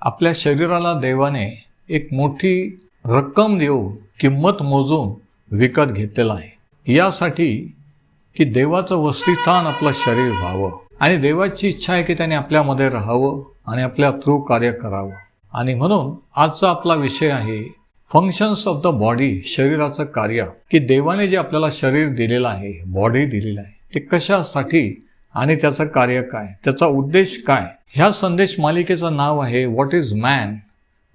आपल्या शरीराला देवाने एक मोठी रक्कम देऊन किंमत मोजून विकत घेतलेला आहे. यासाठी की देवाचं वस्तिस्थान आपलं शरीर व्हावं. आणि देवाची इच्छा आहे की त्याने आपल्यामध्ये राहावं आणि आपल्या थ्रू कार्य करावं. आणि म्हणून आजचा आपला विषय आहे फंक्शन्स ऑफ द बॉडी शरीराचं कार्य. की देवाने जे आपल्याला शरीर दिलेलं आहे बॉडी दिलेलं आहे ते कशासाठी आणि त्याचं कार्य काय? त्याचा उद्देश काय? ह्या संदेश मालिकेचं नाव आहे व्हॉट इज मॅन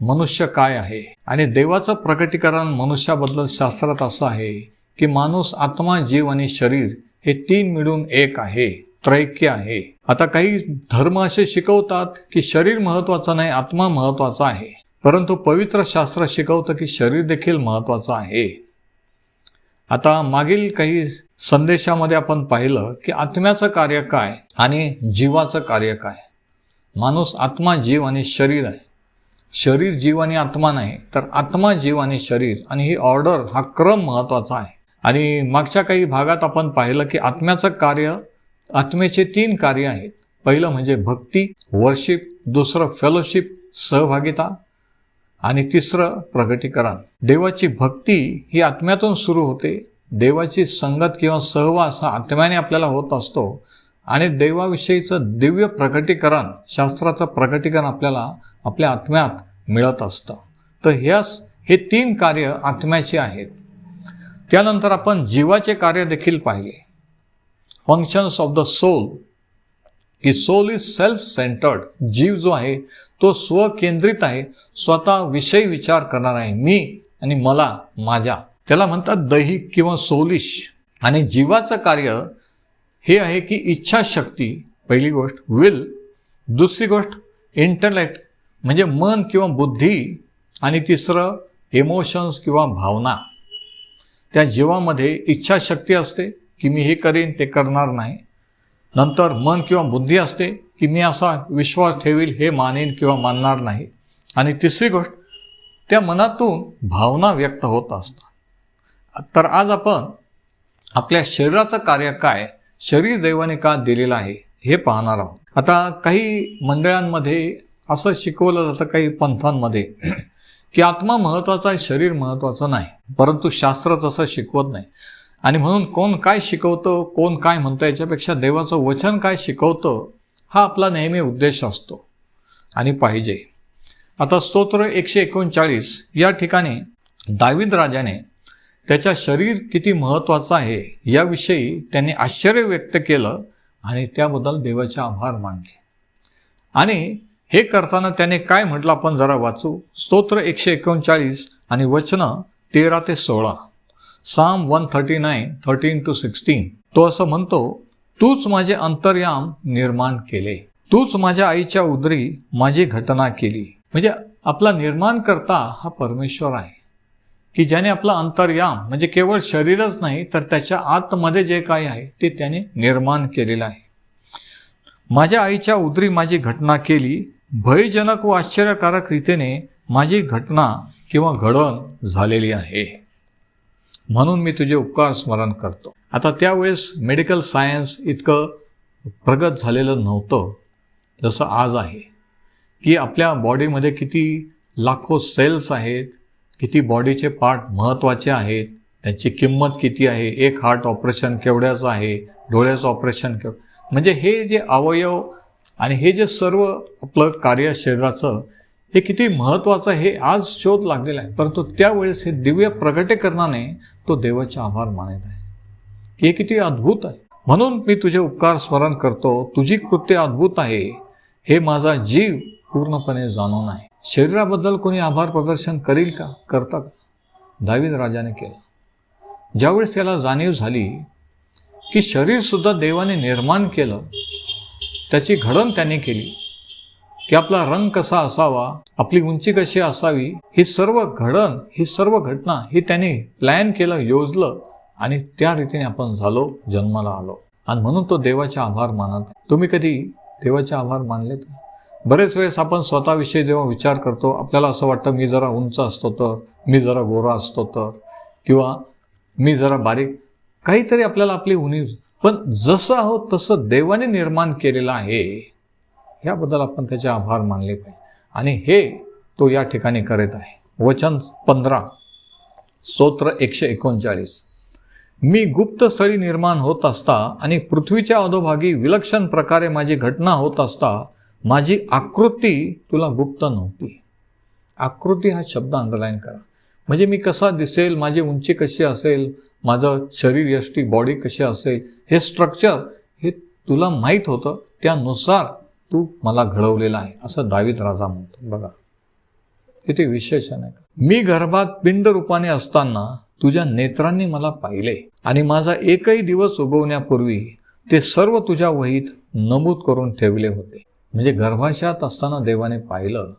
मनुष्य काय आहे? आणि देवाचं प्रकटीकरण मनुष्याबद्दल शास्त्रात असं आहे की माणूस आत्मा जीव आणि शरीर हे तीन मिळून एक आहे त्रैक्य आहे. आता काही धर्म असे शिकवतात की शरीर महत्वाचं नाही आत्मा महत्त्वाचा आहे. परंतु पवित्र शास्त्र शिकवतं की शरीर देखील महत्वाचं आहे. आता मागील काही संदेशामध्ये आपण पाहिलं की आत्म्याचं कार्य काय आणि जीवाचं कार्य काय. माणूस आत्मा जीव आणि शरीर आहे. शरीर जीव आणि आत्मा नाही तर आत्मा जीव आणि शरीर आणि ही ऑर्डर हा क्रम महत्त्वाचा आहे. आणि मागच्या काही भागात आपण पाहिलं की आत्म्याचं कार्य आत्मेचे तीन कार्य आहेत. पहिलं म्हणजे भक्ती वर्शिप दुसरं फेलोशिप सहभागिता आणि तिसरं प्रगटीकरण. देवाची भक्ती ही आत्म्यातून सुरू होते. देवाची संगत किंवा सहवास हा आत्म्याने आपल्याला होत असतो. आणि देवाविषयीचं दिव्य प्रकटीकरण शास्त्राचं प्रकटीकरण आपल्याला आपल्या आत्म्यात मिळत असतं. तर ह्यास हे तीन कार्य आत्म्याचे आहेत. त्यानंतर आपण जीवाचे कार्य देखील पाहिले. फंक्शन्स ऑफ द सोल की सोल इज सेल्फ सेंटर्ड जीव जो आहे तो स्वकेंद्रित आहे स्वतः विषयी विचार करणार आहे मी आणि मला माझ्या. त्याला म्हणतात दैहिक किंवा सोलिश आणि जीवाचं कार्य हे आहे की इच्छाशक्ती पहिली गोष्ट. विल दुसरी गोष्ट इंटरलेक्ट म्हणजे मन किंवा बुद्धी. आणि तिसरं इमोशन्स किंवा भावना. त्या जीवामध्ये इच्छाशक्ती असते की मी हे करेन ते करणार नाही. नंतर मन किंवा बुद्धी असते की मी असा विश्वास ठेवील हे मानेन किंवा मानणार नाही. आणि तिसरी गोष्ट त्या मनातून भावना व्यक्त होत असतात. तर आज आपण आपल्या शरीराचं कार्य काय शरीर देवाने का दिलेलं आहे हे पाहणार आहोत. आता काही मंडळांमध्ये असं शिकवलं जातं काही पंथांमध्ये की आत्मा महत्त्वाचा आहे शरीर महत्त्वाचं नाही. परंतु शास्त्र तसं शिकवत नाही. आणि म्हणून कोण काय शिकवतं कोण काय म्हणतं याच्यापेक्षा देवाचं वचन काय शिकवतं हा आपला नेहमी उद्देश असतो आणि पाहिजे. आता स्तोत्र एकशे एकोणचाळीस या ठिकाणी दाविद राजाने त्याच्या शरीर किती महत्त्वाचं आहे याविषयी त्यांनी आश्चर्य व्यक्त केलं आणि त्याबद्दल देवाचे आभार मानले. आणि हे करताना त्याने काय म्हटलं आपण जरा वाचू. स्तोत्र एकशे एकोणचाळीस आणि वचनं तेरा ते सोळा. Psalm one thirty nine thirteen to sixteen तो असं म्हणतो तूच माझे अंतर्याम निर्माण केले. तूच माझ्या आईच्या उदरी माझी घटना केली. म्हणजे आपला निर्माण करता हा परमेश्वर आहे. की ज्याने आपला अंतर्याम म्हणजे केवळ शरीरच नाही तर त्याच्या आतमध्ये जे काही आहे ते त्याने निर्माण केलेलं आहे. माझ्या आईच्या उदरी माझी घटना केली. भयजनक व आश्चर्यकारक रीतीने माझी घटना किंवा घडण झालेली आहे. म्हणून मी तुझे उपकार स्मरण करतो. आता त्यावेळेस मेडिकल सायन्स इतकं प्रगत झालेलं नव्हतं जसं आज आहे. की आपल्या बॉडीमध्ये किती लाखो सेल्स आहेत किती बॉडीचे पार्ट महत्त्वाचे आहेत त्यांची किंमत किती आहे एक हार्ट ऑपरेशन केवढ्याचं आहे डोळ्याचं ऑपरेशन केव म्हणजे हे जे अवयव आणि हे जे सर्व आपलं कार्य शरीराचं हे किती महत्त्वाचं हे आज शोध लागलेला आहे. परंतु त्यावेळेस हे दिव्य प्रगटीकरणाने तो देवाचे आभार मानत आहे. हे किती अद्भुत आहे. म्हणून मी तुझे उपकार स्मरण करतो. तुझी कृत्य अद्भुत आहे. हे माझा जीव पूर्णपणे जाणून आहे. शरीराबद्दल कोणी आभार प्रदर्शन करील का? करता का? दावीद राजाने केलं. ज्यावेळेस त्याला जाणीव झाली की शरीरसुद्धा देवाने निर्माण केलं त्याची घडण त्याने केली. की आपला रंग कसा असावा आपली उंची कशी असावी ही सर्व घडण ही सर्व घटना ही त्याने प्लॅन केलं योजलं आणि त्या रीतीने आपण झालो जन्माला आलो. आणि म्हणून तो देवाचे आभार मानत तुम्ही कधी देवाचे आभार मानले बरेच वेळेस आपण स्वतःविषयी जेव्हा विचार करतो आपल्याला असं वाटतं मी जरा उंच असतो तर मी जरा गोरा असतो तर किंवा मी जरा बारीक काहीतरी आपल्याला आपली उणीव. पण जसं आहोत तसं देवाने निर्माण केलेलं आहे. याबद्दल आपण त्याचे आभार मानले पाहिजे. आणि हे तो या ठिकाणी करीत आहे. वचन पंधरा स्तोत्र एकशे एकोणचाळीस. मी गुप्त स्थळी निर्माण होत असता आणि पृथ्वीच्या अधोभागी विलक्षण प्रकारे माझी घटना होत असता माझी आकृती तुला गुप्त नव्हती. आकृती हा शब्द अंडरलाईन करा. म्हणजे मी कसा दिसेल माझी उंची कशी असेल माझं शरीर यष्टी बॉडी कशी असेल हे स्ट्रक्चर हे तुला माहीत होतं. त्यानुसार तू मला घडवलेला आहे असं दावीद राजा म्हणतो. बघा. किती विशेषण आहे. मी गर्भात पिंड रूपाने असताना तुझ्या नेत्रांनी मला पाहिले आणि माझा एकही दिवस उगवण्यापूर्वी ते सर्व तुझ्या वहीत नमूद करून ठेवले होते. म्हणजे गर्भाशयात असताना देवाने पाहिलं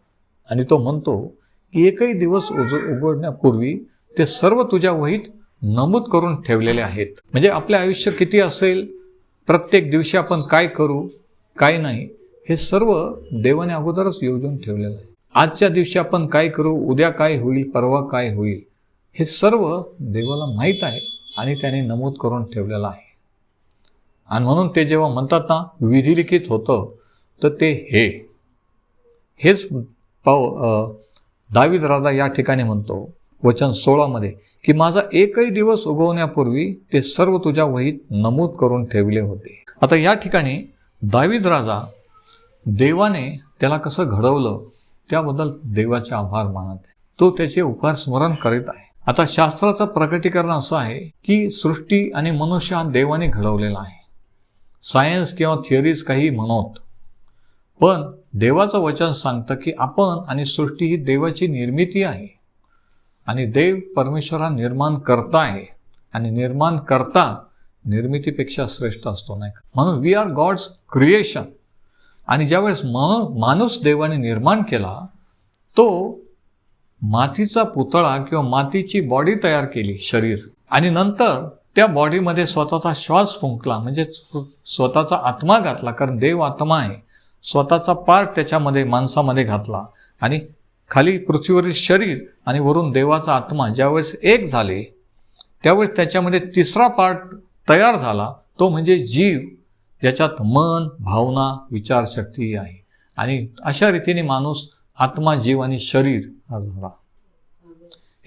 आणि तो म्हणतो की एकही दिवस उज उघडण्यापूर्वी ते सर्व तुझ्या वहीत नमूद करून ठेवलेले आहेत. म्हणजे आपले आयुष्य किती असेल? प्रत्येक दिवशी आपण काय करू? काय नाही? हे सर्व देवाने अगोदरच योजून ठेवलेलं आहे. आजच्या दिवशी आपण काय करू? उद्या काय होईल? परवा काय होईल? हे सर्व देवाला माहीत आहे आणि त्याने नमूद करून ठेवलेलं आहे. आणि म्हणून ते जेव्हा म्हणतात ना विधिलिखित होतं तर ते हे. हेच पाव दावीद राजा या ठिकाणी म्हणतो वचन सोळामध्ये की माझा एकही दिवस उगवण्यापूर्वी ते सर्व तुझ्या वहीत नमूद करून ठेवले होते. आता या ठिकाणी दावीद राजा देवाने त्याला कसं घडवलं त्याबद्दल देवाचे आभार मानत आहे. तो त्याचे उपहार स्मरण करीत आहे. आता शास्त्राचं प्रकटीकरण असं आहे की सृष्टी आणि मनुष्य हा देवाने घडवलेला आहे. सायन्स किंवा थिअरीज काही म्हणत. पण देवाचं वचन सांगतं की आपण आणि सृष्टी ही देवाची निर्मिती आहे. आणि देव परमेश्वर हा निर्माण करता आहे. आणि निर्माण करता निर्मितीपेक्षा श्रेष्ठ असतो नाही म्हणून वी आर गॉड्स क्रिएशन आणि ज्यावेळेस मन माणूस देवाने निर्माण केला तो मातीचा पुतळा किंवा मातीची बॉडी तयार केली शरीर. आणि नंतर त्या बॉडीमध्ये स्वतःचा श्वास फुंकला म्हणजे स्वतःचा आत्मा घातला कारण देव आत्मा आहे. स्वतःचा पार्ट त्याच्यामध्ये माणसामध्ये घातला. आणि खाली पृथ्वीवरील शरीर आणि वरून देवाचा आत्मा ज्यावेळेस एक झाले त्यावेळेस त्याच्यामध्ये तिसरा पार्ट तयार झाला तो म्हणजे जीव. ज्याच्यात मन भावना विचारशक्ती आहे. आणि अशा रीतीने माणूस आत्मा जीव आणि शरीर हा झाला.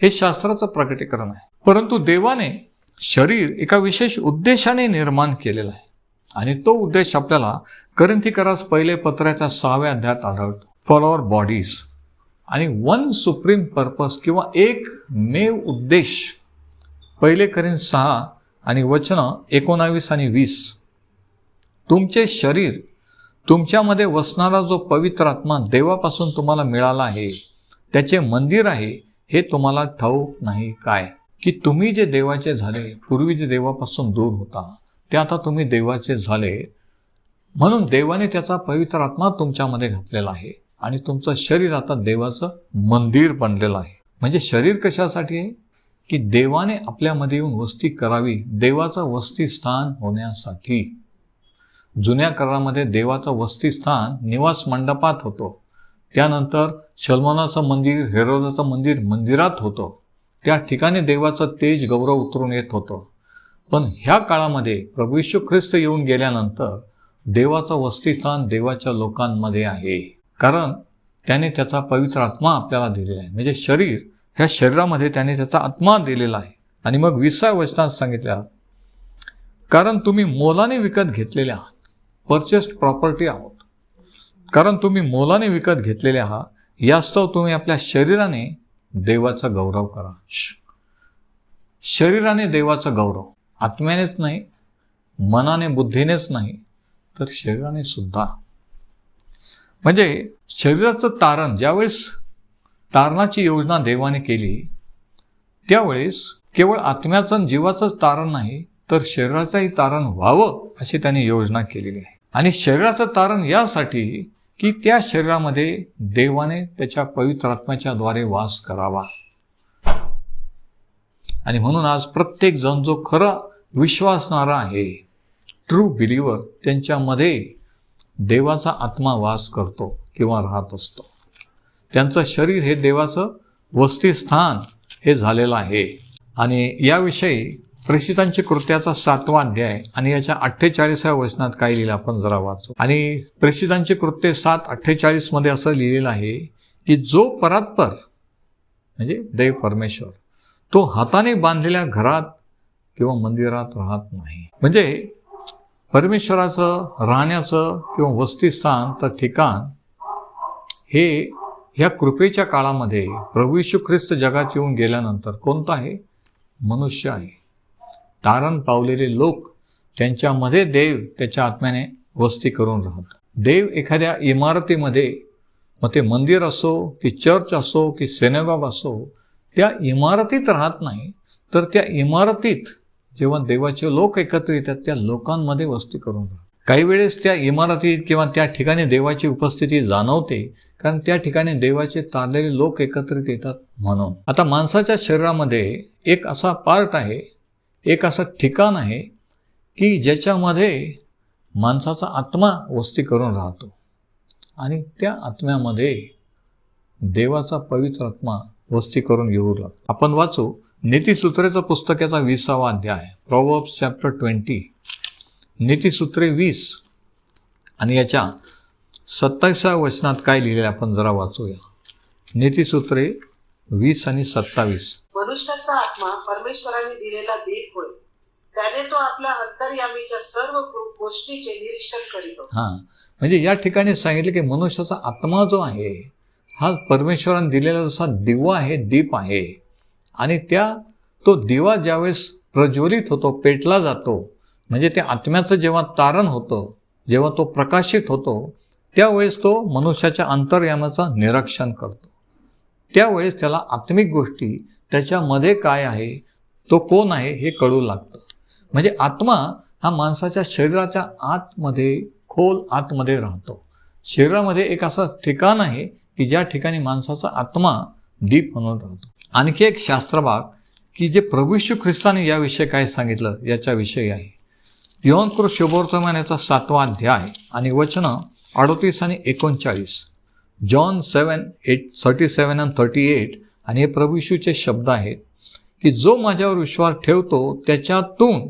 हे शास्त्राचं प्रकटीकरण आहे. परंतु देवाने शरीर एका विशेष उद्देशाने निर्माण केलेला आहे. आणि तो उद्देश आपल्याला करंथीकरास पहिले पत्राच्या सहाव्या अध्यात आढळतो. फॉर आवर बॉडीज आणि वन सुप्रीम पर्पज किंवा एक मेव उद्देश. पहिले करीन सहा आणि वचनं एकोणावीस आणि वीस. तुमचे शरीर तुमच्यामध्ये वसणारा जो पवित्र आत्मा देवापासून तुम्हाला मिळाला आहे त्याचे मंदिर आहे हे तुम्हाला ठाऊक नाही काय? की तुम्ही जे देवाचे झाले पूर्वी जे देवापासून दूर होता ते आता तुम्ही देवाचे झाले. म्हणून देवाने त्याचा पवित्र आत्मा तुमच्यामध्ये घातलेला आहे आणि तुमचं शरीर आता देवाचं मंदिर बनलेलं आहे. म्हणजे शरीर कशासाठी आहे? की देवाने आपल्यामध्ये येऊन वस्ती करावी देवाचं वस्तीस्थान होण्यासाठी. जुन्या करारामध्ये देवाचं वस्तीस्थान निवास मंडपात होतो. त्यानंतर सलमानाचं मंदिर हेरोदाचं मंदिर मंदिरात होतं. त्या ठिकाणी देवाचं तेज गौरव उतरून येत होतं. पण ह्या काळामध्ये प्रभू ख्रिस्त येऊन गेल्यानंतर देवाचं वस्तीस्थान देवाच्या लोकांमध्ये आहे. कारण त्याने त्याचा पवित्र आत्मा आपल्याला दिलेला आहे. म्हणजे शरीर ह्या शरीरामध्ये त्याने त्याचा आत्मा दिलेला आहे. आणि मग विसाव्या वचनात सांगितल्या कारण तुम्ही मोलाने विकत घेतलेले आहात. परचेस्ड प्रॉपर्टी आहोत. कारण तुम्ही मोलाने विकत घेतलेले आहात यास्तव तुम्ही आपल्या शरीराने देवाचा गौरव करा. शरीराने देवाचा गौरव. आत्म्यानेच नाही मनाने बुद्धीनेच नाही तर शरीराने सुद्धा. म्हणजे शरीराचं तारण ज्यावेळेस तारणाची योजना देवाने केली त्यावेळेस केवळ आत्म्याचं आणि जीवाचंच तारण नाही तर शरीराचंही तारण व्हावं अशी त्यांनी योजना केलेली आहे. आणि शरीराचं तारण यासाठी की त्या शरीरामध्ये देवाने त्याच्या पवित्र आत्म्याच्या द्वारे वास करावा. आणि म्हणून आज प्रत्येक जण जो खरा विश्वासणारा आहे ट्रू बिलिव्हर त्यांच्यामध्ये देवाचा आत्मा वास करतो किंवा राहत असतो. त्यांचं शरीर हे देवाचं वस्तीस्थान हे झालेलं आहे. आणि याविषयी प्रेषितांची कृत्याचा सातवा अध्याय आणि याच्या अठ्ठेचाळीसाव्या वचनात काय लिहिलं आपण जरा वाचू. आणि प्रेषितांचे कृत्य सात अठ्ठेचाळीसमध्ये असं लिहिलेलं आहे की जो परात्पर म्हणजे देव परमेश्वर तो हाताने बांधलेल्या घरात किंवा मंदिरात राहत नाही. म्हणजे परमेश्वराचं राहण्याचं किंवा वस्तीस्थान तर ठिकाण हे ह्या कृपेच्या काळामध्ये प्रभू ख्रिस्त जगात येऊन गेल्यानंतर कोणतं आहे? मनुष्य आहे. तारण पावलेले लोक त्यांच्यामध्ये देव त्याच्या आत्म्याने वस्ती करून राहतो देव एखाद्या इमारतीमध्ये मग ते मंदिर असो की चर्च असो की सेनेबाब असो त्या इमारतीत राहत नाही तर त्या इमारतीत जेव्हा देवाचे लोक एकत्र येतात त्या लोकांमध्ये वस्ती करून राहतात. काही वेळेस त्या इमारतीत किंवा त्या ठिकाणी देवाची उपस्थिती जाणवते कारण त्या ठिकाणी देवाचे तारलेले लोक एकत्रित येतात म्हणून. आता माणसाच्या शरीरामध्ये एक असा पार्ट आहे एक असं ठिकाण आहे की ज्याच्यामध्ये माणसाचा आत्मा वस्ती करून राहतो. आणि त्या आत्म्यामध्ये देवाचा पवित्र आत्मा वस्ती करून येऊ लागतो. आपण वाचू नीतिसूत्रेचं पुस्तकाचा विसावा अध्याय प्रॉवर्ब्स चॅप्टर ट्वेंटी नीतिसूत्रे वीस. आणि याच्या सत्तावीसाव्या वचनात काय लिहिलेलं आहे आपण जरा वाचूया. नीतिसूत्रे वीस आणि सत्तावीस. मनुष्याचा आत्मा परमेश्वराने दिलेला दीप होय. त्याने तो आपल्या अंतर्यामीच्या सर्व गोष्टीचे निरीक्षण करीतो हां. म्हणजे या ठिकाणी सांगितलं की मनुष्याचा आत्मा जो आहे हा परमेश्वराने दिलेला जसा दिवा आहे दीप आहे. आणि त्या तो दिवा ज्यावेळेस प्रज्वलित होतो पेटला जातो म्हणजे त्या आत्म्याचं जेव्हा तारण होतं जेव्हा तो प्रकाशित होतो त्यावेळेस तो मनुष्याच्या अंतर्यामाचं निरीक्षण करतो. त्यावेळेस त्याला आत्मिक गोष्टी त्याच्यामध्ये काय आहे तो कोण आहे हे कळू लागतं. म्हणजे आत्मा हा माणसाच्या शरीराच्या आतमध्ये खोल आतमध्ये राहतो. शरीरामध्ये एक असं ठिकाण आहे की ज्या ठिकाणी माणसाचा आत्मा दीप म्हणून राहतो. आणखी एक शास्त्रभाग की जे प्रभू ख्रिस्तानी ख्रिस्ताने याविषयी काय सांगितलं याच्याविषयी आहे. योनकृ शुभवर्तमान याचा सातवा अध्याय आणि वचनं अडोतीस आणि एकोणचाळीस. John seven eight thirty seven and thirty eight आणि हे प्रभू येशूचे शब्द आहेत की जो माझ्यावर विश्वास ठेवतो त्याच्यातून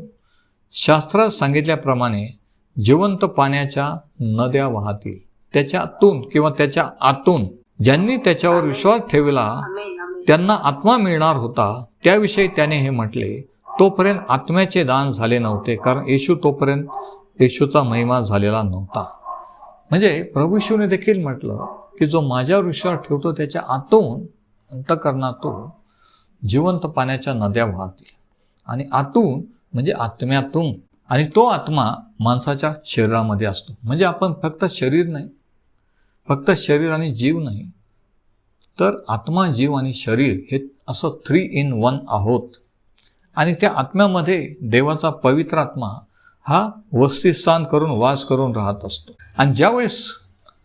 शास्त्रात सांगितल्याप्रमाणे जिवंत पाण्याच्या नद्या वाहतील. त्याच्यातून किंवा त्याच्या आतून ज्यांनी त्याच्यावर विश्वास ठेवला त्यांना आत्मा मिळणार होता. त्याविषयी त्याने हे म्हटले तोपर्यंत आत्म्याचे दान झाले नव्हते कारण येशू तोपर्यंत येशूचा महिमा झालेला नव्हता. म्हणजे प्रभू येशूने देखील म्हटलं की जो माझ्यावर विश्वास ठेवतो त्याच्या आतून अंतकरणातून जिवंत पाण्याच्या नद्या वाहतील. आणि आतून म्हणजे आत्म्यातून आणि तो आत्मा माणसाच्या शरीरामध्ये असतो. म्हणजे आपण फक्त शरीर नाही फक्त शरीर आणि जीव नाही तर आत्मा जीव आणि शरीर हे असं थ्री इन वन आहोत. आणि त्या आत्म्यामध्ये देवाचा पवित्र आत्मा हा वस्तीस्थान करून वास करून राहत असतो. आणि ज्यावेळेस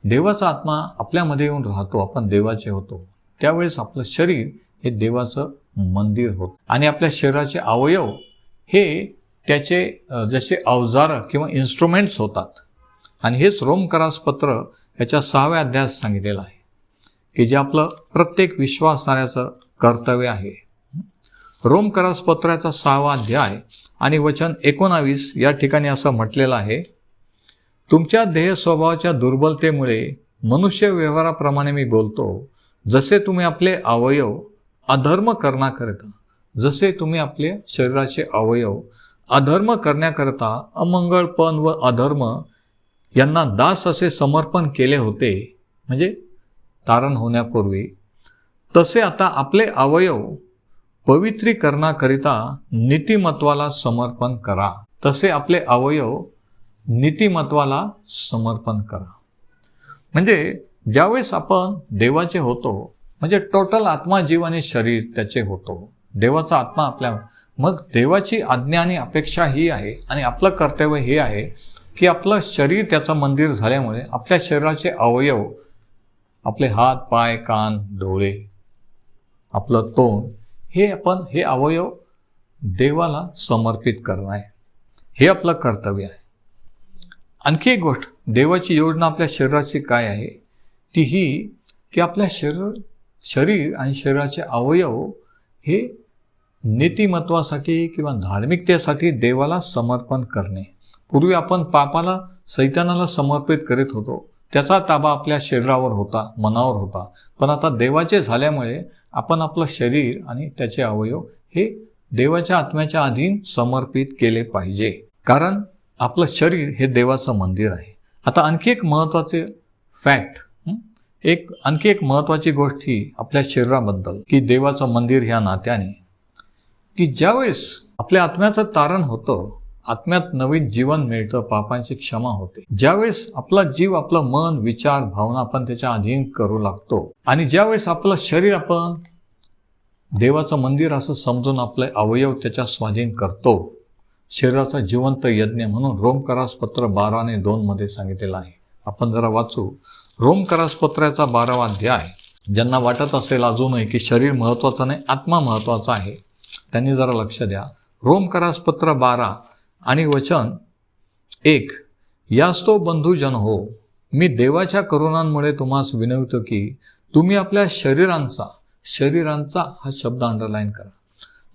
देवाचा आत्मा आपल्यामध्ये येऊन राहतो आपण देवाचे होतो. त्यावेळेस आपलं शरीर हे देवाचं मंदिर होतं. आणि आपल्या शरीराचे अवयव हे त्याचे जसे अवजारं किंवा इन्स्ट्रुमेंट्स होतात. आणि हेच रोमकरास पत्र याच्या सहाव्या अध्यायात सांगितलेलं आहे की जे आपलं प्रत्येक विश्वासणाऱ्याचं कर्तव्य आहे. रोमकरास पत्राचा सहावा अध्याय आणि वचन एकोणावीस या ठिकाणी असं म्हटलेलं आहे तुमच्या देह स्वभावाच्या दुर्बलतेमुळे मनुष्य व्यवहाराप्रमाणे मी बोलतो जसे तुम्ही आपले अवयव अधर्म करण्याकरिता जसे तुम्ही आपले शरीराचे अवयव अधर्म करण्याकरता अमंगळपण व अधर्म यांना दास असे समर्पण केले होते म्हणजे तारण होण्यापूर्वी तसे आता आपले अवयव पवित्रीकरणाकरिता नीतिमत्वाला समर्पण करा. तसे आपले अवयव नीतिमत्वाला समर्पण करा. म्हणजे ज्यावेळेस आपण देवाचे होतो म्हणजे टोटल आत्मा जीव आणि शरीर त्याचे होतो. देवाचा आत्मा आपल्या मग देवाची आज्ञा आणि अपेक्षा ही आहे आणि आपलं कर्तव्य हे आहे की आपलं शरीर त्याचं मंदिर झाल्यामुळे आपल्या शरीराचे अवयव आपले हात पाय कान डोळे आपलं तोंड हे आपण हे अवयव देवाला समर्पित करणं आहे. हे आपलं कर्तव्य आहे. आणखी एक गोष्ट देवाची योजना आपल्या शरीराची काय आहे? ती ही की आपल्या शरीर शरीर आणि शरीराचे अवयव हे नीतिमत्वासाठी किंवा धार्मिकतेसाठी देवाला समर्पण करणे. पूर्वी आपण पापाला सैतानाला समर्पित करीत होतो. त्याचा ताबा आपल्या शरीरावर होता मनावर होता. पण आता देवाचे झाल्यामुळे आपण आपलं शरीर आणि त्याचे अवयव हे देवाच्या आत्म्याच्या अधीन समर्पित केले पाहिजे. कारण आपलं शरीर हे देवाचं मंदिर आहे. आता आणखी एक महत्त्वाचे फॅक्ट एक आणखी एक महत्त्वाची गोष्ट ही आपल्या शरीराबद्दल की देवाचं मंदिर ह्या नात्याने. की ज्यावेळेस आपल्या आत्म्याचं तारण होतं आत्म्यात नवीन जीवन मिळतं पापांची क्षमा होते. ज्यावेळेस आपला जीव आपलं मन विचार भावना आपण त्याच्या अधीन करू लागतो आणि ज्यावेळेस आपलं शरीर आपण देवाचं मंदिर असं समजून आपले अवयव त्याच्या स्वाधीन करतो शरीराचा जिवंत यज्ञ म्हणून रोमकरास पत्र बारा आणि सांगितलेलं आहे. आपण जरा वाचू. रोमकरास पत्राचा बारावा अध्याय. ज्यांना वाटत असेल अजूनही की शरीर महत्त्वाचं नाही आत्मा महत्त्वाचा आहे त्यांनी जरा लक्ष द्या. रोमकरास पत्र बारा आणि वचन एक. यास्तो बंधूजन बंधुजन हो मी देवाच्या करुणांमुळे तुम्हास विनवतो की तुम्ही आपल्या शरीरांचा शरीरांचा हा शब्द अंडरलाईन करा.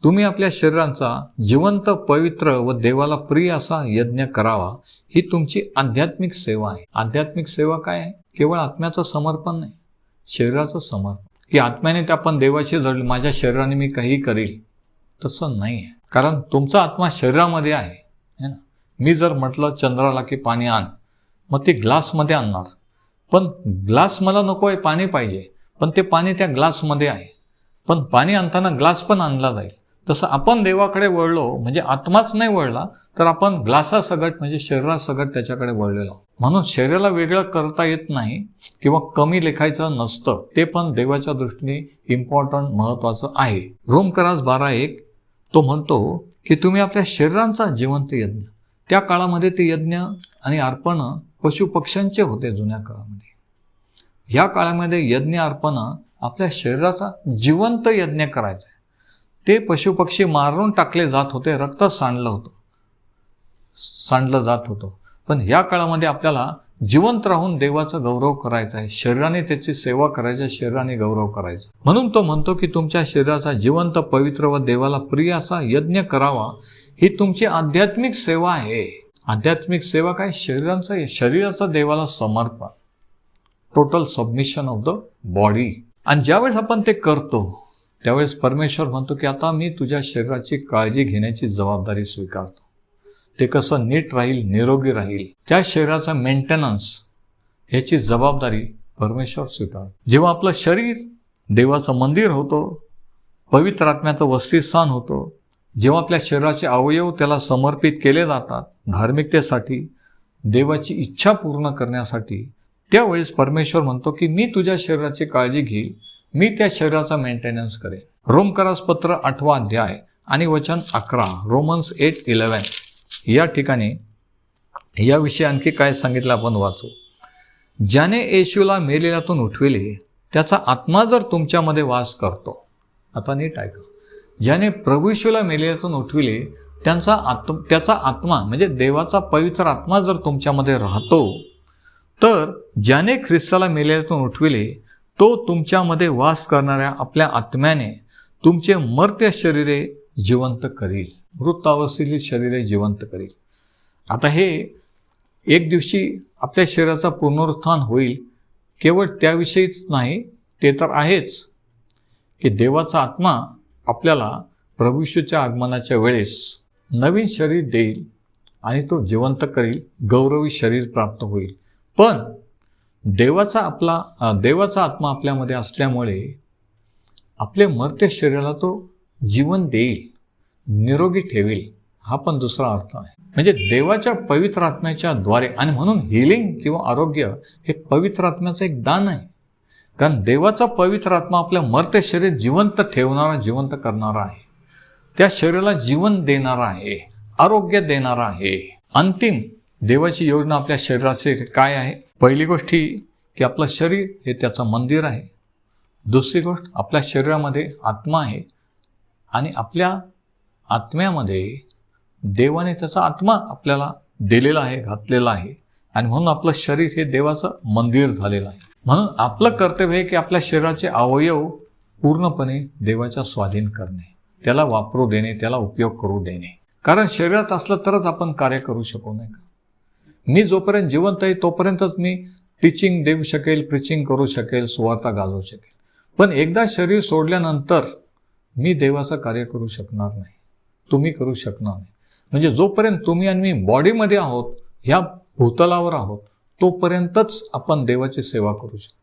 तुम्ही आपल्या शरीरांचा जिवंत पवित्र व देवाला प्रिय असा यज्ञ करावा ही तुमची आध्यात्मिक सेवा आहे. आध्यात्मिक सेवा काय आहे? केवळ आत्म्याचं समर्पण नाही शरीराचं समर्पण. की आत्म्याने ते आपण देवाशी जडले माझ्या शरीराने मी काही करील तसं नाही आहे. कारण तुमचा आत्मा शरीरामध्ये आहे ना? मी जर म्हटलं चंद्राला की पाणी आण मग ते ग्लासमध्ये आणणार. पण ग्लास मला नको आहे पाणी पाहिजे. पण ते पाणी त्या ग्लासमध्ये आहे. पण पाणी आणताना ग्लास पण आणला जाईल. तसं आपण देवाकडे वळलो म्हणजे आत्माच नाही वळला तर आपण ग्लासासगट म्हणजे शरीरासगट त्याच्याकडे वळलेलो आहोत. म्हणून शरीराला वेगळं करता येत नाही किंवा कमी लेखायचं नसतं. ते पण देवाच्या दृष्टीने इम्पॉर्टंट महत्त्वाचं आहे. रोमकराज बारा एक तो म्हणतो की तुम्ही आपल्या शरीरांचा जिवंत यज्ञ. त्या काळामध्ये ते यज्ञ आणि अर्पण पशुपक्ष्यांचे होते जुन्या काळामध्ये. ह्या काळामध्ये यज्ञ अर्पण आपल्या शरीराचा जिवंत यज्ञ करायचा आहे. ते पशुपक्षी मारून टाकले जात होते रक्त सांडलं होतं. सांडलं जात होतं. पण ह्या काळामध्ये आपल्याला जिवंत राहून देवाचा गौरव करायचा आहे. शरीराने त्याची सेवा करायची शरीराने गौरव करायचा म्हणून तो म्हणतो की तुमच्या शरीराचा जिवंत पवित्र व देवाला प्रिय असा यज्ञ करावा. ही तुमची आध्यात्मिक सेवा आहे. आध्यात्मिक सेवा काय? शरीराचं शरीराचं देवाला समर्पण. Total submission of the body आणि ज्यावेळेस आपण ते करतो त्यावेळेस परमेश्वर म्हणतो की आता मी तुझ्या शरीराची काळजी घेण्याची जबाबदारी स्वीकारतो. ते कसं नीट राहील निरोगी राहील त्या शरीराचा मेंटेनन्स ह्याची जबाबदारी परमेश्वर स्वीकार जेव्हा आपलं शरीर देवाचं मंदिर होतं पवित्र आत्म्याचं वस्तीस्थान होतं जेव्हा आपल्या शरीराचे अवयव त्याला समर्पित केले जातात धार्मिकतेसाठी देवाची इच्छा पूर्ण करण्यासाठी त्यावेळेस परमेश्वर म्हणतो की मी तुझ्या शरीराची काळजी घेईल मी त्या शरीराचा मेंटेनन्स करेन. रोमकरास पत्र आठवा अध्याय आणि वचन अकरा रोमन्स एट इलेवन या ठिकाणी याविषयी आणखी काय सांगितलं आपण वाचू. ज्याने येशूला मेलेल्यातून उठविले त्याचा आत्मा जर तुमच्यामध्ये वास करतो. आता नीट ऐका. ज्याने प्रभू येशूला मेलेल्यातून उठविले त्यांचा आत्म त्याचा आत्मा म्हणजे देवाचा पवित्र आत्मा जर तुमच्यामध्ये राहतो तर ज्याने ख्रिस्ताला मेलेल्यातून उठविले तो तुमच्यामध्ये वास करणाऱ्या आपल्या आत्म्याने तुमचे मर्त्य शरीरे जिवंत करील. मृतावस्थेतील शरीरे जिवंत करील. आता हे एक दिवशी आपल्या शरीराचा पुनरुत्थान होईल. केवळ त्याविषयीच नाही ते तर आहेच. की देवाचा आत्मा आपल्याला प्रभूशूच्या आगमनाच्या वेळेस नवीन शरीर देईल आणि तो जिवंत करील गौरवी शरीर प्राप्त होईल. पण देवाचा आपला देवाचा आत्मा आपल्यामध्ये असल्यामुळे आपल्या मर्त्य शरीराला तो जीवन देईल निरोगी ठेवेल हा पण दुसरा अर्थ आहे. म्हणजे देवाच्या पवित्र आत्म्याच्या द्वारे आणि म्हणून हिलिंग किंवा आरोग्य हे पवित्र आत्म्याचं एक दान आहे. कारण देवाचा पवित्र आत्मा आपल्या मरते शरीर जिवंत ठेवणारा जिवंत करणारा आहे. त्या शरीराला जीवन देणारा आहे आरोग्य देणारा आहे. अंतिम देवाची योजना आपल्या शरीराचे काय आहे? पहिली गोष्ट ही की आपलं शरीर हे त्याचं मंदिर आहे. दुसरी गोष्ट आपल्या शरीरामध्ये आत्मा आहे. आणि आपल्या आत्म्यामध्ये देवाने त्याचा आत्मा आपल्याला दिलेला आहे घातलेला आहे. आणि म्हणून आपलं शरीर हे देवाचं मंदिर झालेलं आहे. म्हणून आपलं कर्तव्य आहे की आपल्या शरीराचे अवयव पूर्णपणे देवाच्या स्वाधीन करणे. त्याला वापरू देणे त्याला उपयोग करू देणे. कारण शरीरात असलं तरच आपण कार्य करू शकू नाही का? मी जोपर्यंत जिवंत आहे तोपर्यंतच मी टीचिंग देऊ शकेल प्रिचिंग करू शकेल सुवार्ता गाजवू शकेल. पण एकदा शरीर सोडल्यानंतर मी देवाचं कार्य करू शकणार नाही. तुम्ही करू शकणार नाही. म्हणजे जोपर्यंत तुम्ही आणि मी बॉडीमध्ये आहोत ह्या भूतलावर आहोत तोपर्यंतच आपण देवाची सेवा करू शकतो.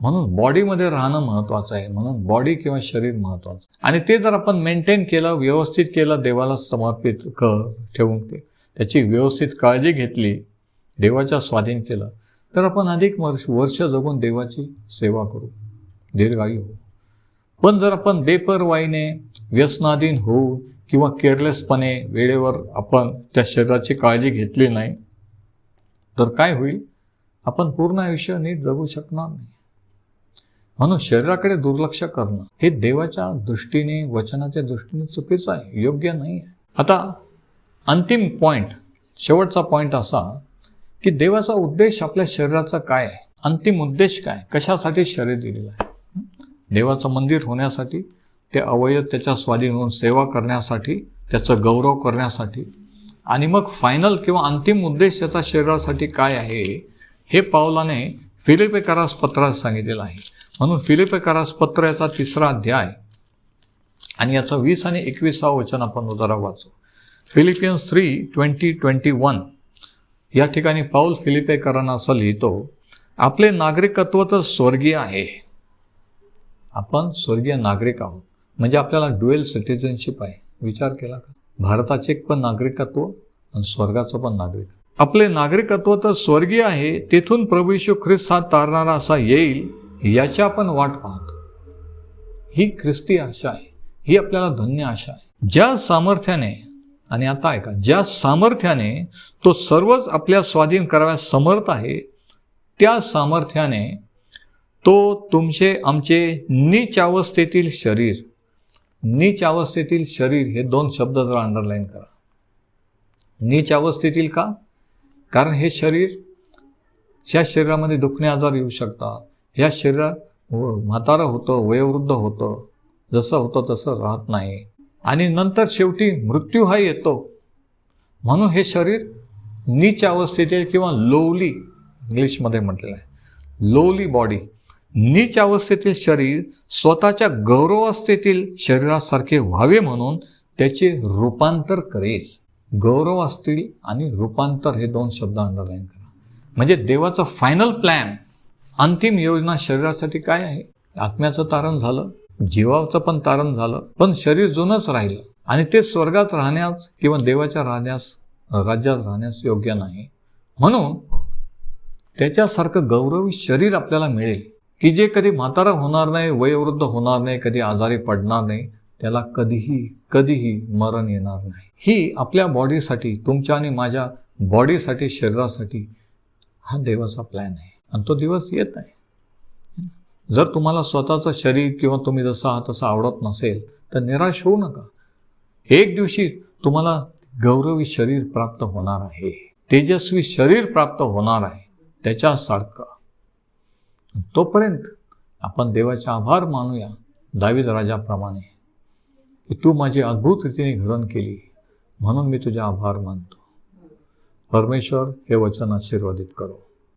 म्हणून बॉडीमध्ये राहणं महत्त्वाचं आहे. म्हणून बॉडी किंवा शरीर महत्त्वाचं आहे. आणि ते जर आपण मेंटेन केलं व्यवस्थित केलं देवाला समर्पित क ठेवून ते त्याची व्यवस्थित काळजी घेतली देवाच्या स्वाधीन केलं तर आपण अधिक वर्ष वर्ष जगून देवाची सेवा करू. दीर्घायू होऊ पण जर आपण बेपरवाईने व्यसनाधीन होऊ किंवा केअरलेसपणे वेळेवर आपण त्या शरीराची काळजी घेतली नाही तर काय होईल? आपण पूर्ण आयुष्य नीट जगू शकणार नाही. म्हणून शरीराकडे दुर्लक्ष करणं हे देवाच्या दृष्टीने वचनाच्या दृष्टीने चुकीचं आहे योग्य नाही आहे. आता अंतिम पॉईंट शेवटचा पॉईंट असा की देवाचा उद्देश आपल्या शरीराचा काय आहे? अंतिम उद्देश काय? कशासाठी शरीर दिलेलं आहे? देवाचं मंदिर होण्यासाठी ते अवयव त्याच्या स्वाधीन होऊन सेवा करण्यासाठी त्याचं गौरव करण्यासाठी आणि मग फायनल किंवा अंतिम उद्देश त्याचा शरीरासाठी काय आहे हे पावलाने फिलिपेकारास पत्रात सांगितलेलं आहे. म्हणून फिलिपेकारास पत्र याचा तिसरा अध्याय आणि याचं वीस आणि एकविसावं वचन आपण जरा वाचू. Philippians three twenty twenty one या ठिकाणी पाऊल फिलिपेकरांना असं लिहितो आपले नागरिकत्व तर स्वर्गीय आहे. आपण स्वर्गीय नागरिक आहोत. म्हणजे आपल्याला ड्युएल सिटिझनशिप आहे. विचार केला का? भारताचे पण नागरिकत्व आणि स्वर्गाचं पण नागरिक. आपले नागरिकत्व तर स्वर्गीय आहे. तेथून प्रभू यशू ख्रिस्त हा तारणारा असा येईल याची आपण वाट पाहतो. ही ख्रिस्ती आशा आहे. ही आपल्याला धन्य आशा आहे. ज्या सामर्थ्याने आणि आता ऐका ज्या सामर्थ्याने तो सर्वच आपल्या स्वाधीन कराव्यास समर्थ आहे त्या सामर्थ्याने तो तुमचे आमचे नीच अवस्थेतील शरीर नीच अवस्थेतील शरीर हे दोन शब्द जर अंडरलाईन करा. नीच अवस्थेतील का? कारण हे शरीर ह्या शरीरामध्ये दुखणे आजार येऊ शकतात ह्या शरीरात व- म्हातारं होतं वयोवृद्ध होतं जसं होतं तसं राहत नाही. आणि नंतर शेवटी मृत्यू हा येतो. म्हणून हे शरीर नीच अवस्थेतील किंवा लोवली इंग्लिशमध्ये म्हटलेलं आहे. लोवली बॉडी नीच अवस्थेतील शरीर स्वतःच्या गौरवस्थेतील शरीरासारखे व्हावे म्हणून त्याचे रूपांतर करेल. गौरव असतील आणि रूपांतर हे दोन शब्द अंडरलाईन करा. म्हणजे देवाचा फायनल प्लॅन अंतिम योजना शरीरासाठी काय आहे? आत्म्याचं तारण झालं. जीवाचं पण तारण झालं पण शरीर जुनंच राहिलं. आणि ते स्वर्गात राहण्यास किंवा देवाच्या राहण्यास राज्यात राहण्यास योग्य नाही. म्हणून त्याच्यासारखं गौरवी शरीर आपल्याला मिळेल की जे कधी म्हातारा होणार नाही वयोवृद्ध होणार नाही कधी आजारी पडणार नाही त्याला कधीही कधीही मरण येणार नाही. ही आपल्या बॉडीसाठी तुमच्या आणि माझ्या बॉडीसाठी शरीरासाठी हा देवाचा प्लॅन आहे. आणि तो दिवस येत आहे. जर तुम्हाला स्वतःचं शरीर किंवा तुम्ही जसं आहात तसं आवडत नसेल तर निराश होऊ नका. एक दिवशी तुम्हाला गौरवी शरीर प्राप्त होणार आहे. तेजस्वी शरीर प्राप्त होणार आहे. त्याच्यासारखं. तोपर्यंत आपण देवाचे आभार मानूया दावीद राजाप्रमाणे की तू माझी अद्भुत रीतीने घडण केली म्हणून मी तुझे आभार मानतो. परमेश्वर हे वचन आशीर्वादित करो.